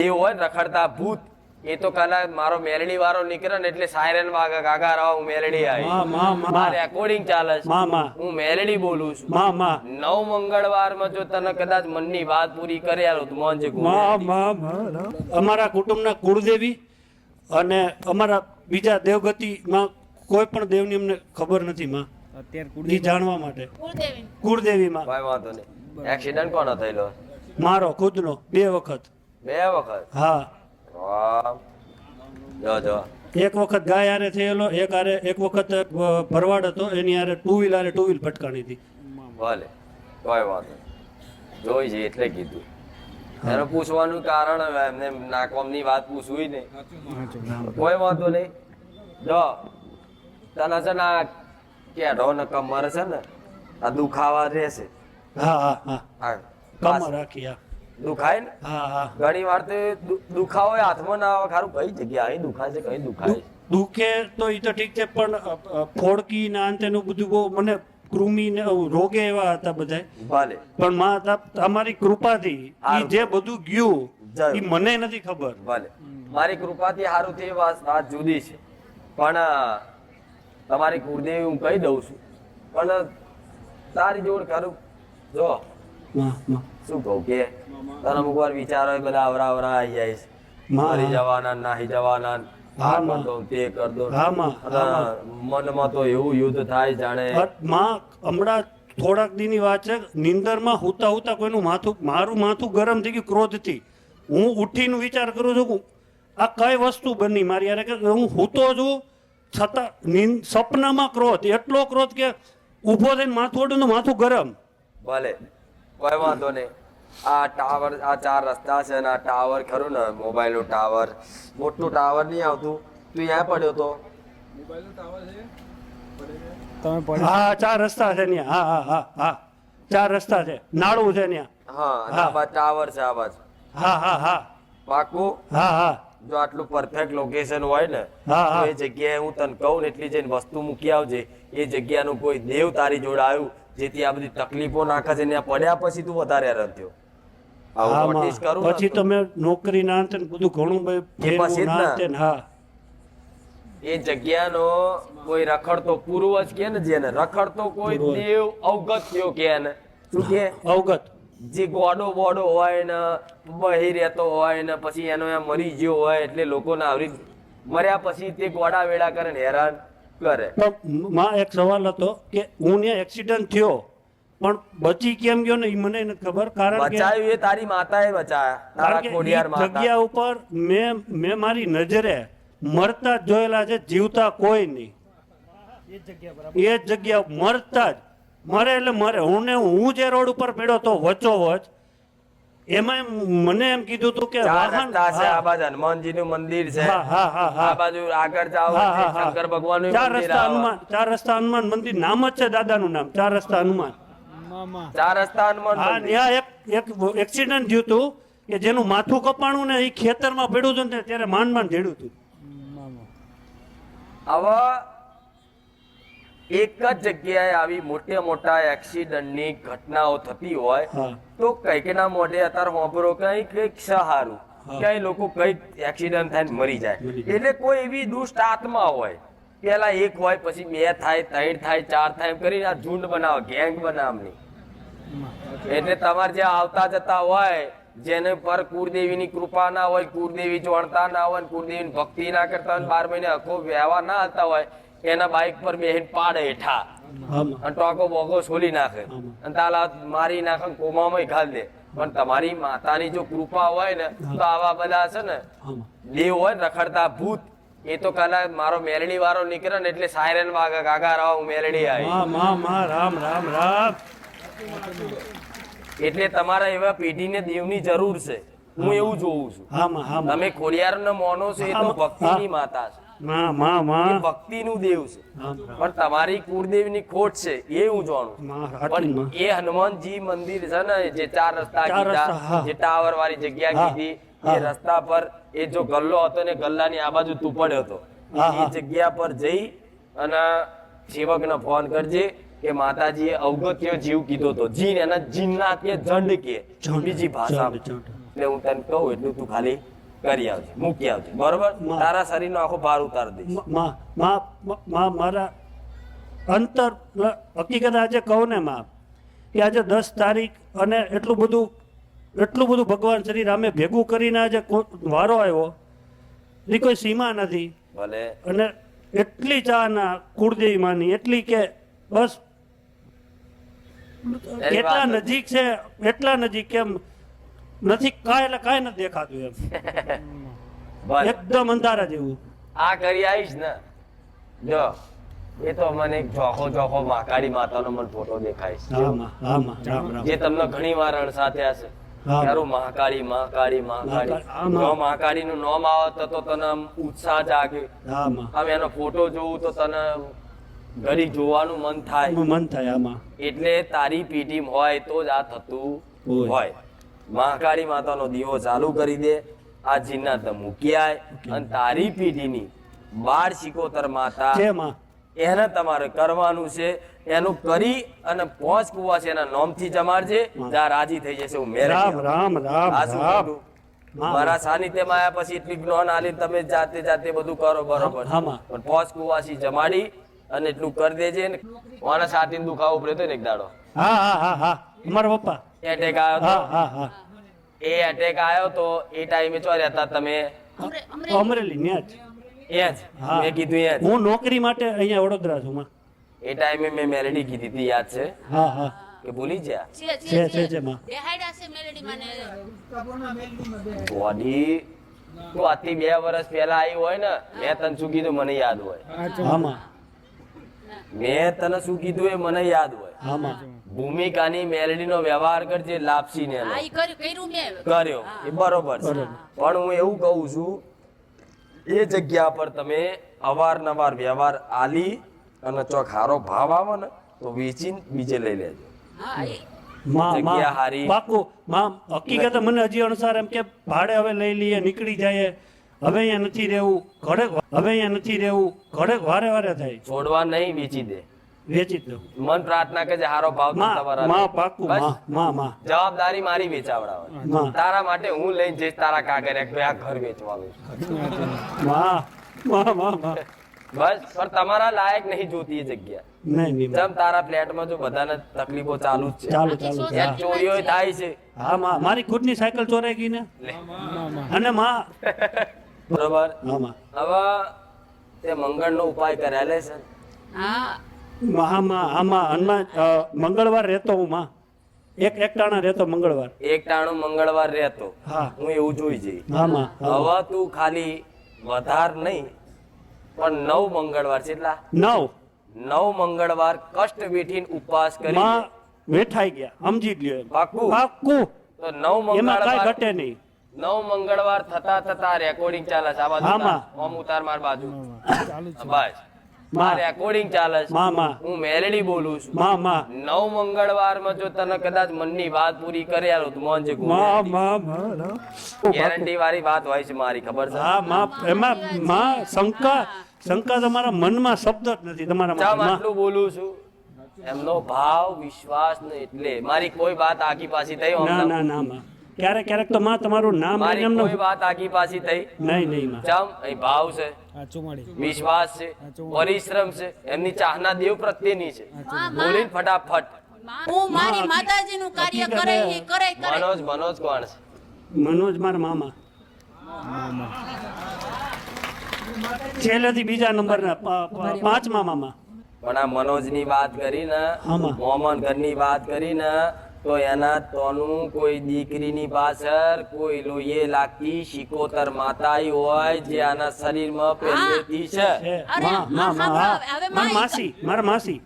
એ હોય રખડતા ભૂત એ તો કલા મારો મેલડી વાળો નીકળે ને એટલે સાયરન વાગે કાકા રાવ હું મેલડી આવી. માં મારે રેકોર્ડિંગ ચાલે છે. માં માં. હું મેલડી બોલું છું. માં માં. નવ મંગળવારમાં જો તને કદાચ મનની વાત પૂરી કરે આલો તો મોંજે માં માં માં અમારા કુટુંબના કુળદેવી અને અમારા બીજા દેવગતિમાં કોઈ પણ દેવની અમને ખબર નથી માં. અત્યારે કુળદેવી. જાણવા માટે. કુળદેવી. માં ભાઈ વાંધો નહીં. એક્સિડન્ટ કોનો થયેલો? મારો ખુદનો બે વખત. બે વખત? હા. જો જો. એક વખત ગાય હારે થયેલો એક હારે એક વખત ભરવાડ હતો એની હારે ટુ વ્હીલ આરે ટુ વ્હીલ ફટકાણી હતી. ભલે કોઈ નહીં. જોઈ છે એટલે કીધું. એનું પૂછવાનું કારણ એમને નાકોમની વાત પૂછવી નહીં. કોઈ વાંધો નહીં. જો તને છે ને કેઢો ને કમર છે ને આ દુખાવા રહેશે. હા હા હા. કમર રાખી હા. દુખાય ને? હા હા. ઘણી વાર તો એ દુખાવો હાથમાં ના આવે ખારું કઈ જગ્યા અહીં દુખાય છે કઈ દુખાય દુખે તો એ તો ઠીક છે પણ ફોડકી ના અંતેનું બધું બહુ મને કૃમિ ને રોગે એવા હતા બધા ભલે. પણ માં તમારી કૃપાથી હારું. જે બધું ગયું એ મને નથી ખબર. ભલે. મારી કૃપાથી સારું થઈ વાત જુદી છે. પણ તમારી કુળદેવી હું કહી દઉં છું. પણ તારી જોડ કરું જો. શું કહું કે? તને અમુક વાર વિચારો બધા અવરા અવરા આવી જાય છે. મારી જવાના નાહી જવાના હા, આ માં. કર દો તે કર દો. હા, માં. હા, અને મનમાં તો એવું યુદ્ધ થાય જાણે. માં હમણાં થોડાક દીની વાત છે નિંદરમાં હુતા હુતા કોઈનું માથું મારું માથું ગરમ થઈ ગયું ક્રોધથી. હું ઉઠીને વિચાર કરું છું આ કઈ વસ્તુ બની? મારી યારે કે હું હૂતો છું છતાં સપનામાં ક્રોધ. એટલો ક્રોધ કે ઊભો થઈને માથું ઓડું માથું ગરમ. ભલે કોઈ વાંધો નહીં. આ ટાવર આ ચાર રસ્તા છે ને આ ટાવર ખરું ને મોબાઈલનું ટાવર મોટું ટાવર નહીં આવતું. તું અહીંયા પડ્યો તો. તમે હા ચાર રસ્તા છે ત્યાં. હા હા હા હા. ચાર રસ્તા છે. નાળું છે ત્યાં. હા આ ટાવર છે આ બાજુ. હા હા હા. પાકું? હા હા. જો આટલું પરફેક્ટ લોકેશન હોય ને. તો એ જગ્યાએ હું તને કહું ને એટલી જઈને વસ્તુ મૂકી આવજે. એ જગ્યાનું કોઈ દેવ તારી જોડે આવ્યું જેથી આ બધી તકલીફો નાખે છે ને પડ્યા પછી તું વધારે હેરાન થયો પછી તો તમે નોકરી ના અંતે બધું ઘણું ફેરવું હા. એ જગ્યાનો કોઈ રખડતો પૂર્વજ કે ને જેને રખડતો કોઈ દેવ અવગત થયો કે ને શું કે? અવગત. જે ગોડો બોડો હોય ને બહી રહેતો હોય ને પછી એનો એમ મરી ગયો હોય એટલે લોકોને આવરી મર્યા પછી તે ગોડા વેડા કરે ને હેરાન કરે. માં એક સવાલ હતો કે હું ને એક્સિડન્ટ થયો. પણ બચી કેમ ગયો ને એ મને ખબર. કારણ કે બચાવ્યું એ તારી માતાએ બચાયા. તારા ખોડિયાર માતા. જગ્યા ઉપર મે મે મારી નજરે મરતા જ જોયેલા છે જીવતા કોઈ નહીં. એ જગ્યા બરાબર. એ જગ્યા મરતા જ. મરે એટલે મરે. હું ને હું જે રોડ ઉપર પડ્યો તો વચ્ચો વચ. એમાં મને એમ કીધું હતું કે વાહન છે આ બાજુ. હનુમાનજી નું મંદિર છે. હા હા હા હા. આ બાજુ આગળ જાઓ હા, હા, એટલે શંકર ભગવાનનું ચાર રસ્તા હનુમાન ચાર રસ્તા હનુમાન મંદિર નામ જ છે દાદાનું નામ. ચાર રસ્તા હનુમાન. ચાર હા ત્યાં એક એક એક્સિડન્ટ થયું હતું કે જેનું માથું કપાણું ને એ ખેતરમાં પડ્યું હતું ને ત્યારે માંડ માંડ જડ્યું હતું. મામા. હવે એક જ જગ્યાએ આવી મોટા મોટા એક્સિડન્ટની ઘટનાઓ થતી હોય તો કંઈક ના મોઢે અત્યારે હોંભરો કઈ કંઈક સહારું. કઈ લોકો કંઈક એક્સિડન્ટ થાય ને મરી જાય. એટલે કોઈ એવી દુષ્ટ આત્મા હોય પેલા એક હોય પછી બે થાય ત્રણ થાય ચાર થાય એમ કરીને આ ઝુંડ બનાવો ગેંગ બનાવની એટલે તમારે જે આવતા જતા હોય જેને પર કુળદેવીની કૃપા ના હોય કુળદેવી જોણતા ના હોય કુળદેવીની ભક્તિ ના કરતા હોય બાર મહિને આખો વ્યવહાર ના હતા હોય એના બાઇક પર બેહીન પાડે હેઠા. અને ટોકો બોકો છોલી નાખે. અને તાલા મારી નાખે કોમામાં ઘાલ દે. પણ તમારી માતાની જો કૃપા હોય ને તો આવા બધા છે ને દેવ હોય રખડતા ભૂત એ તો કાલા મારો મેલડી વાળો નીકળે ને એટલે સાયરન વાગે કાકા રાવ હું મેલડી આવી. માં માં માં રામ રામ રામ. એટલે તમારા એવા પેઢીને દેવની જરૂર છે. હું એવું જોઉં છું. તમે ખોડિયાર તમે મોનો છો એ તો ભક્તિ ભક્તિની માતા છે. ભક્તિ ભક્તિનું દેવ છે. પણ તમારી કુળદેવની ખોટ છે એ હું જાણું પણ એ હનુમાનજી મંદિર છે ને જે ચાર રસ્તા કીધા જે ટાવર વાળી જગ્યા કીધી. એ રસ્તા પર એ જો ગલ્લો હતો ને ગલ્લાની આ બાજુ તું પડ્યો હતો એ જગ્યા પર જઈ અને સેવકને ફોન કરજે કે માતાજીએ અવગત્ય જીવ કીધો તો. જીન એના જીનના કે જંડ કે બીજી ભાષા. એટલે હું તને કહું એટલું તું ખાલી કરી આવજે મૂકી આવજે. બરોબર. તારા શરીરનો આખો ભાર ઉતારી દઈશ. મારા અંતર હકીકત આજે કહું ને માં કે આજે દસ તારીખ અને એટલું બધું એટલું બધું ભગવાન શ્રી રામે ભેગું કરીને આજે વારો આવ્યો. એ કોઈ સીમા નથી. ભલે. અને એટલી ચાહના કુળદેવી માની એટલી કે બસ એટલા નજીક છે એટલા નજીક કેમ નથી કાંઈ એટલે કાંઈ નથી દેખાતું એમ. એકદમ અંધારા જેવું. આ કરી આવીશ ને. જો એ તો મને એક જોખો જોખો મહાકાળી માતાનો મને ફોટો દેખાયમાં માં રામ જે તમને ઘણી વાર અણસાથે હશે હા. મહાકાળી મહાકાળી મહાકાળી. મહાકાળી, નું નામ આવે તો તને ઉત્સાહ જાગે. આમ એનો ફોટો જોઉં તો તને ઘડી જોવાનું મન થાય. મન થાય આમાં. એટલે તારી પીઢી હોય તો જ આ થતું હોય. મહાકાળી માતાનો દીવો ચાલુ કરી દે. આ જીન્ના મૂકી આય. અને તારી પીઢીની બાળ શિકોતર માતા એને તમારે કરવાનું છે. એનું કરી અને પોંચ કુવા છે એના નોમથી જમાડજે જ્યાં રાજી થઈ જશે હું મેરે રામ રામ રામ. મારા સાનિધ્યમાં આવ્યા પછી એટલી જ્ઞાન આલી તમે જાતે જાતે બધું કરો બરોબર. પણ પોંચ કુવાસી જમાડી અને એટલું કરી દેજે ને. માણસ હાથી દુખાવો પડ્યો હતો ને એક દાડો. હા હા હા હા. પપ્પા. એટેક આવ્યો હા તો? હા હા એ એટેક આવ્યો તો એ ટાઈમે ચો રહેતા તમે? અમરેલી. ન્યા એ જ મેં કીધું એ જ હું નોકરી માટે અહીંયા વડોદરા છું માં. એ ટાઈમે મેં મેલેડી કીધી હતી યાદ છે? હા હા. કે ભૂલી ગયા? છે, છે, છે, માં. બેહાડ્યા છે મેલેડીમાં ને. બોડી તો આથી બે વર્ષ પહેલા આવી હોય ને મેં તને શું કીધું? મને યાદ હોય. હા માં. મેં તને શું કીધું એ મને યાદ હોય. હા માં. ભૂમિકાની મેલડીનો વ્યવહાર કરજે લાપસી ને હા, કર્યું- કર્યું કર્યો. એ બરોબર છે. પણ હું એવું કહું છું એ જગ્યા પર તમે અવારનવાર વ્યવહાર આલી અને ચોક હારો ભાવ આવે ને તો વેચીને બીજે લઈ લેજો. પાકું માં હકીકત મને હજી અનુસાર એમ કે ભાડે હવે લઈ લઈએ નીકળી જાય હવે અહીંયા નથી રહેવું ઘડે હવે અહીંયા નથી રહેવું ઘડે વારે વારે થાય. છોડવા નહીં વેચી દે. વેચી દઉં. મન પ્રાર્થના કે જે હારો ભાવ તું તમારા માં પાકું માં માં માં. જવાબદારી મારી વેચાવડાવવાની તારા માટે હું લઈને જઈશ તારા કાગરે એક આ ઘર વેચવાનું માં માં માં માં. બસ પણ તમારા લાયક નહીં જોતી એ જગ્યા. જેમ તારા ફ્લેટમાં જો બધાને તકલીફો ચાલુ જ છે. ચાલુ ચાલુ છે. ચોરીઓ થાય છે. હા માં મારી ખુદની સાયકલ ચોરાઈ ગઈ ને અને માં? બરોબર. હવે તે મંગળનો ઉપાય કર્યા લે છે. હા માં માં આમાં હનુમાન મંગળવાર રહેતો હું માં. એક એક ટાણા રહેતો મંગળવાર. એક ટાણું મંગળવાર રહેતો. હા. હું એવું જોઈ જઈ. હા હવે તું ખાલી વધાર નહીં પણ નવ મંગળવાર છે એટલા. નવ. નવ મંગળવાર કષ્ટ વેઠીને ઉપવાસ કરી માં વેઠાઈ ગયા સમજી જ લ્યો પાકું પાક્કું. તો નવ એમાં કાંઈ મંગળવાર ઘટે નહીં. નવ મંગળવાર થતા થતા રેકોર્ડિંગ ચાલે છે. આવા બાજુ આમાં. ઉતાર. ઉતાર માર બાજુ. ચાલુ છે. બસ. માં. રેકોર્ડિંગ ચાલે છે. માં માં. હું મેલેડી બોલું છું. માં માં. નવ મંગળવારમાં જો તને કદાચ મનની વાત પૂરી કરે આલો તું મોંજે માં માં માં. ગેરંટી વાળી વાત હોય છે મારી ખબર છે? હા માં એમાં માં શંકા શંકા તમારા મનમાં શબ્દ જ નથી તમારા ચા માં આટલું બોલું છું. એમનો ભાવ વિશ્વાસ ને એટલે મારી કોઈ વાત આગી પાછી થઈ ના ના ના ક્યારેક ક્યારેક તો માં તમારું નામ મારી એમને કોઈ વાત આગી પાછી થઈ. નહીં નહીં માં. ચમ અહીં ભાવ છે. વિશ્વાસ છે. પરિશ્રમ છે. એમની ચાહના દેવ પ્રત્યેની છે. બોલીને ફટાફટ. હું મારી માતાજીનું કાર્ય કરે કરે કરે. મનોજ મનોજ કોણ છે? મનોજ માર મામા. મામા છેલ્લેથી બીજા નંબરના પા- પા- પાંચમા મામા. પણ આ મનોજની વાત કરી ને આમાં. મોમન ઘરની વાત કરી ને તો એના તોનું કોઈ દીકરીની પાછળ કોઈ લોહીએ લાગતી શિકોતર માતાઈ હોય જે આના શરીરમાં પહેલેથી છે. માં માં હવે મારી માસી મારા માસી.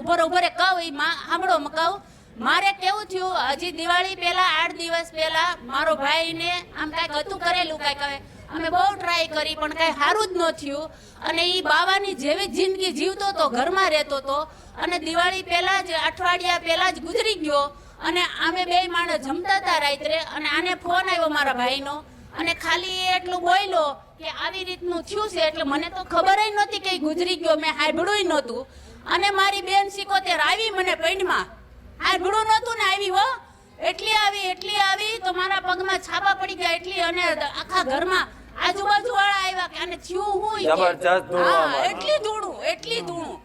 ઉપર છે રહો, કહું ઈ માં સાંભળો કહું. મારે કેવું થયું? હજી દિવાળી પહેલા, આઠ દિવસ પહેલા મારો ભાઈ ને આમ કાંઈક હતું કરેલું, કાંઈક હવે અમે બહુ ટ્રાય કરી, પણ કાંઈ સારું જ ન થયું. અને એ બાવાની જેવી જિંદગી જીવતો હતો ઘરમાં રહેતો હતો અને દિવાળી પહેલા જ, અઠવાડિયા પહેલા જ ગુજરી ગયો. અને અમે બે માણસ જમતા હતા રાત્રે, અને આને ફોન આવ્યો મારા ભાઈનો. અને ખાલી એ એટલું બોલ્યો કે આવી રીતનું થયું છે, એટલે મને તો ખબર નહોતી કે ગુજરી ગયો, મેં હાંભળ્યું નહોતું. અને મારી બેન સિકોતેર આવી મને પૈણમાં. હાંભળ્યું નહોતું ને આવી હો એટલી આવી એટલી આવી તો મારા પગમાં છાપા પડી ગયા એટલી અને આખા ઘરમાં આજુબાજુ વાળા આવ્યા કે આને થયું હું જબરજસ્ત. એટલી ધૂળું એટલી ધૂળું